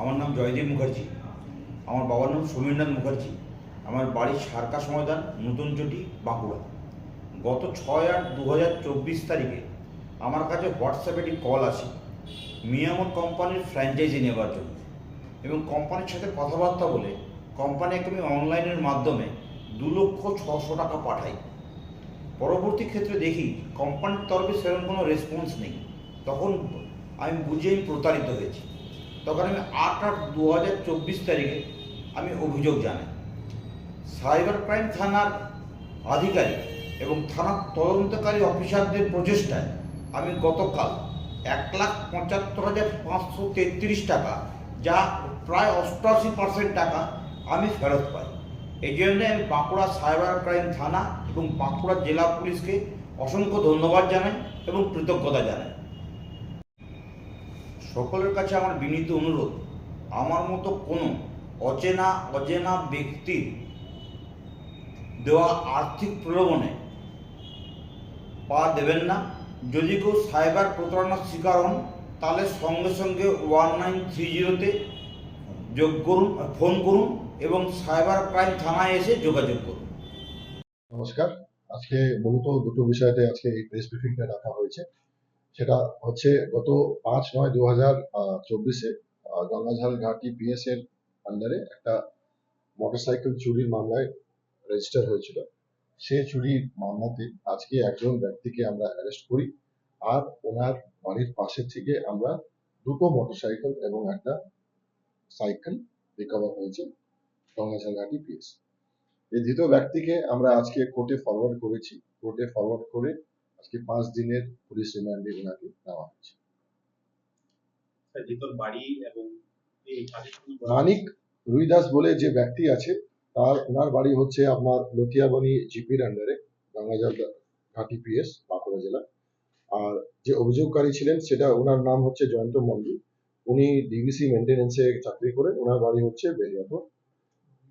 আমার নাম জয়দেব মুখার্জি। আমার বাবার নাম সমীরনাথ মুখার্জি। আমার বাড়ি সারকা সমাধান নতুন চটি, বাঁকুড়া। গত ছয় আট দু তারিখে আমার কাছে হোয়াটসঅ্যাপে একটি কল আসে মিয়ামত কোম্পানির ফ্র্যাঞ্চাইজি নেবার জন্য এবং কোম্পানির সাথে কথাবার্তা বলে কোম্পানিকে আমি অনলাইনের মাধ্যমে দু লক্ষ ছশো টাকা পাঠাই পরবর্তী ক্ষেত্রে দেখি কোম্পানির তরফে সেরকম কোনো রেসপন্স নেই। তখন আমি বুঝে আমি প্রতারিত হয়েছি। তখন আমি আট আট দু হাজার চব্বিশ তারিখে আমি অভিযোগ জানাই। সাইবার ক্রাইম থানার আধিকারিক এবং থানার তদন্তকারী অফিসারদের প্রচেষ্টায় আমি গতকাল এক লাখ পঁচাত্তর হাজার পাঁচশো তেত্রিশ টাকা, যা প্রায় অষ্টআশি পার্সেন্ট টাকা আমি ফেরত পাই। এই জন্য আমি বাঁকুড়া সাইবার ক্রাইম থানা এবং বাঁকুড়া জেলা পুলিশকে অসংখ্য ধন্যবাদ জানাই এবং কৃতজ্ঞতা জানাই। সকলের কাছে আমার বিনীত অনুরোধ, আমার মতো কোনো অচেনা, অজেনা ব্যক্তির দেওয়া আর্থিক প্রলোভনে পা দেবেন না। যদি কেউ সাইবার প্রতারণার শিকার হন, তাহলে সঙ্গে সঙ্গে ওয়ান নাইন থ্রি জিরোতে যোগ করুন, ফোন করুন এবং সাইবার ক্রাইম থানায় এসে যোগাযোগ করুন। নমস্কার। আজকে মূলত দুটো বিষয়তে আজকে এই প্রেস ব্রিফিংটা রাখা হয়েছে। সেটা হচ্ছে গত পাঁচ নয় দু হাজার চব্বিশে গঙ্গাঝাল ঘাটি পিএস এর আন্ডারে একটা মোটরসাইকেল চুরির মামলায় রেজিস্টার হয়েছিল। সে চুরির মামলাতে আজকে একজন ব্যক্তিকে আমরা অ্যারেস্ট করি আর ওনার বাড়ির পাশে থেকে আমরা দুটো মোটরসাইকেল এবং একটা সাইকেল রিকভার হয়েছে গঙ্গাঝাল ঘাটি পিএস এই দ্বিতীয় ব্যক্তিকে আমরা আজকে কোর্টে ফরওয়ার্ড করেছি। কোর্টে ফরওয়ার্ড করে আজকে পাঁচ দিনের পুলিশ রিমান্ডে ওনাকে নেওয়া হয়েছে। মানিক রুইদাস বলে যে ব্যক্তি আছে তার ওনার বাড়ি হচ্ছে আপনার লতিয়াবনি জিপির আন্ডারে গঙ্গাজল ঘাটি পিএস বাঁকুড়া জেলা। আর যে অভিযোগকারী ছিলেন সেটা ওনার নাম হচ্ছে জয়ন্ত মন্ডল উনি ডিবিসি মেনটেনেন্সে চাকরি করেন ওনার বাড়ি হচ্ছে বেলিয়াপুর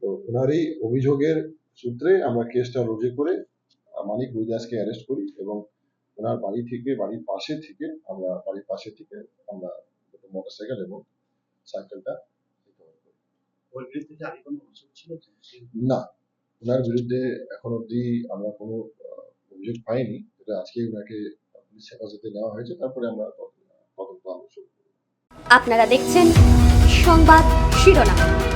তো ওনার এই অভিযোগের সূত্রে আমরা কেসটা রুজু করে মানিক রুইদাসকে অ্যারেস্ট করি এবং ওনার বাড়ি থেকে বাড়ির পাশে থেকে আমরা বাড়ির পাশে থেকে আমরা দুটো মোটরসাইকেল এবং সাইকেলটা ওর বিরুদ্ধে যে কোনো ছিল? না। ওনার বিরুদ্ধে এখন অবধি আমরা কোনো অভিযোগ পাইনি। যেটা আজকে ওনাকে পুলিশ হেফাজতে নেওয়া হয়েছে তারপরে আমরা তদন্ত করব। আপনারা দেখছেন সংবাদ শিরোনাম।